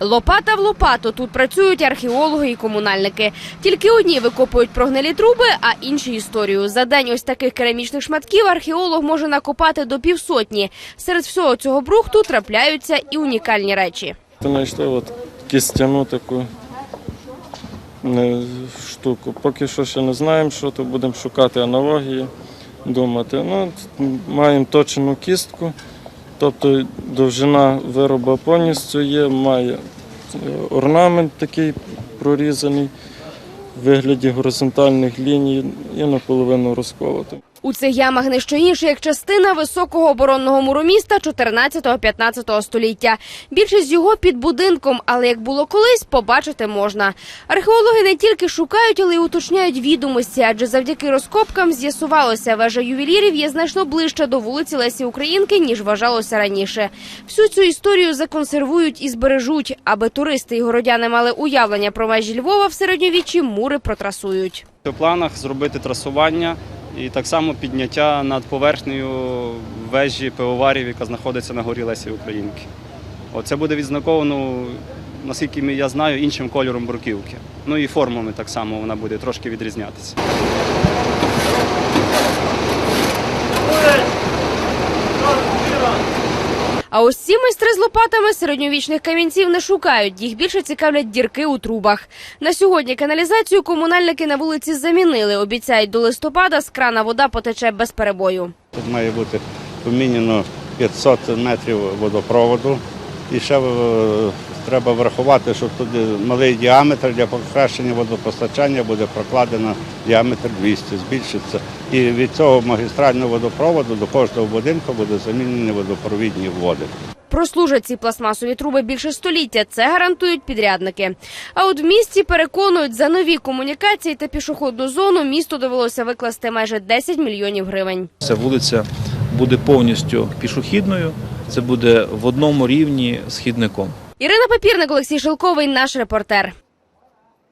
Лопата в лопату тут працюють археологи і комунальники. Тільки одні викопують прогнилі труби, а інші історію. За день ось таких керамічних шматків археолог може накопати до півсотні. Серед всього цього брухту трапляються і унікальні речі. Знайшли от кістяну таку штуку. Поки що ще не знаємо, що то будемо шукати аналогії, думати. Ну, маємо точену кістку, тобто довжина вироба повністю є, має е, орнамент такий прорізаний в вигляді горизонтальних ліній і наполовину розколотий. У цих ямах не що інше, як частина високого оборонного муру міста 14-15 століття. Більшість його під будинком, але як було колись, побачити можна. Археологи не тільки шукають, але й уточняють відомості, адже завдяки розкопкам з'ясувалося, вежа ювелірів є значно ближче до вулиці Лесі Українки, ніж вважалося раніше. Всю цю історію законсервують і збережуть, аби туристи і городяни мали уявлення про межі Львова в середньовіччі мури протрасують. У планах зробити трасування і так само підняття над поверхнею вежі пивоварів, яка знаходиться на горі Лесі Українки. Оце буде відзнаковано, наскільки я знаю, іншим кольором бруківки. Ну і формами так само вона буде трошки відрізнятися. А ось ці майстри з лопатами середньовічних камінців не шукають. Їх більше цікавлять дірки у трубах. На сьогодні каналізацію комунальники на вулиці замінили. Обіцяють, до листопада з крана вода потече без перебою. Тут має бути помінено 500 метрів водопроводу. І ще е, треба врахувати, що тут малий діаметр для покращення водопостачання буде прокладено діаметр 200, збільшиться. І від цього магістрального водопроводу до кожного будинку буде замінені водопровідні води. Прослужать ці пластмасові труби більше століття. Це гарантують підрядники. А от в місті переконують, за нові комунікації та пішохідну зону місту довелося викласти майже 10 мільйонів гривень. Ця вулиця буде повністю пішохідною. Це буде в одному рівні з хідником. Ірина Папірник, Олексій Шелковий, наш репортер.